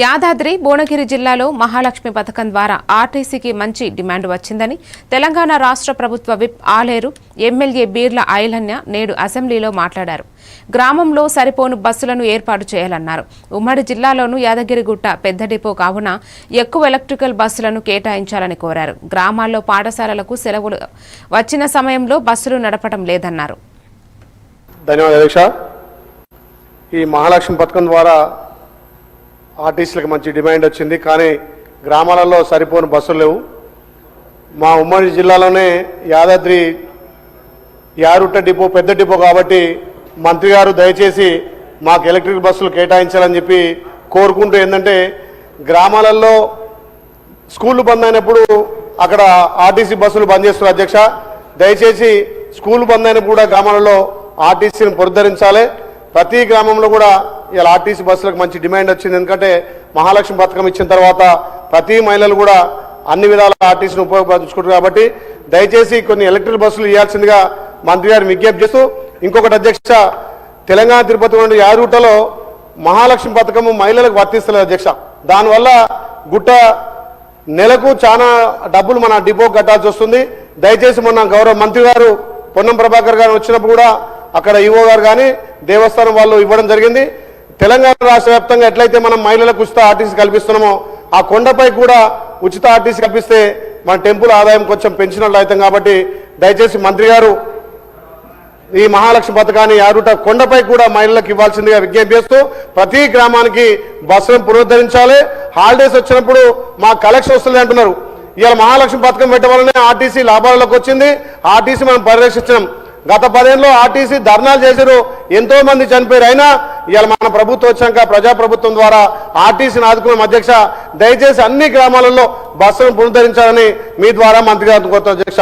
యాదాద్రి భువనగిరి జిల్లాలో మహాలక్ష్మి పథకం ద్వారా ఆర్టీసీకి మంచి డిమాండ్ వచ్చిందని తెలంగాణ రాష్ట్ర ప్రభుత్వ విప్ ఆలేరు ఎమ్మెల్యే బీర్ల ఐలన్య నేడు అసెంబ్లీలో మాట్లాడారు. గ్రామంలో సరిపోను బస్సులను ఏర్పాటు చేయాలన్నారు. ఉమ్మడి జిల్లాలోనూ యాదగిరిగుట్ట పెద్ద డిపో కావున ఎక్కువ ఎలక్ట్రికల్ బస్సులను కేటాయించాలని కోరారు. గ్రామాల్లో పాఠశాలలకు సెలవులు వచ్చిన సమయంలో బస్సులు నడపడం లేదన్నారు. ధన్యవాదాలు ఈ మహాలక్ష్మి పథకం ద్వారా ఆర్టీసీలకు మంచి డిమాండ్ వచ్చింది. కానీ గ్రామాలలో సరిపోని బస్సులు లేవు. మా ఉమ్మడి జిల్లాలోనే యాదాద్రి యారుట్ట డిపో పెద్ద డిపో కాబట్టి మంత్రి గారు దయచేసి మాకు ఎలక్ట్రిక్ బస్సులు కేటాయించాలని చెప్పి కోరుకుంటూ ఏంటంటే గ్రామాలలో స్కూళ్ళు బంద్ అయినప్పుడు అక్కడ ఆర్టీసీ బస్సులు బంద్ చేస్తున్నారు అధ్యక్ష. దయచేసి స్కూల్ బంద్ అయినప్పుడు కూడా గ్రామాలలో ఆర్టీసీని పునరుద్ధరించాలి ప్రతి గ్రామంలో కూడా ఇలా ఆర్టీసీ బస్సులకు మంచి డిమాండ్ వచ్చింది. ఎందుకంటే మహాలక్ష్మి పథకం ఇచ్చిన తర్వాత ప్రతి మహిళలు కూడా అన్ని విధాల ఆర్టీసీని ఉపయోగించుకుంటారు కాబట్టి దయచేసి కొన్ని ఎలక్ట్రిక్ బస్సులు ఇవ్వాల్సిందిగా మంత్రి గారు విజ్ఞప్తి చేస్తూ ఇంకొకటి అధ్యక్ష తెలంగాణ తిరుపతి నుండి యాదూటలో మహాలక్ష్మి పథకము మహిళలకు వర్తిస్తలేదు అధ్యక్ష. దానివల్ల గుట్ట నెలకు చాలా డబ్బులు మన డిపో కట్టాల్సి వస్తుంది. దయచేసి మొన్న గౌరవ మంత్రి గారు పొన్నం ప్రభాకర్ గారు వచ్చినప్పుడు కూడా అక్కడ ఈవో గారు కానీ దేవస్థానం వాళ్ళు ఇవ్వడం జరిగింది. తెలంగాణ రాష్ట్ర వ్యాప్తంగా ఎట్లయితే మనం మహిళలకు ఉచిత ఆర్టీసీ కల్పిస్తున్నామో ఆ కొండపై కూడా ఉచిత ఆర్టీసీ కల్పిస్తే మన టెంపుల్ ఆదాయం కొంచెం పెంచినట్లు అవుతాం కాబట్టి దయచేసి మంత్రి గారు ఈ మహాలక్ష్మి పథకాన్ని ఆరుట కొండపై కూడా మహిళలకు ఇవ్వాల్సిందిగా విజ్ఞప్తి చేస్తూ ప్రతి గ్రామానికి బస్సులను పునరుద్ధరించాలి. హాలిడేస్ వచ్చినప్పుడు మా కలెక్షన్ వస్తుంది అంటున్నారు. ఇవాళ మహాలక్ష్మి పథకం పెట్టడం వల్లనే ఆర్టీసీ లాభాలలోకి వచ్చింది. ఆర్టీసీ మనం పరిరక్షించినాం. గత పదేళ్ళలో ఆర్టీసీ ధర్నాలు చేశారు ఎంతో మంది చనిపోయారు అయినా ఇవాళ మన ప్రభుత్వం వచ్చాక ప్రజాప్రభుత్వం ద్వారా ఆర్టీసీని ఆదుకున్న అధ్యక్ష దయచేసి అన్ని గ్రామాలలో బస్సులను పునరుద్ధరించాలని మీ ద్వారా మంత్రి గారిని అధ్యక్ష.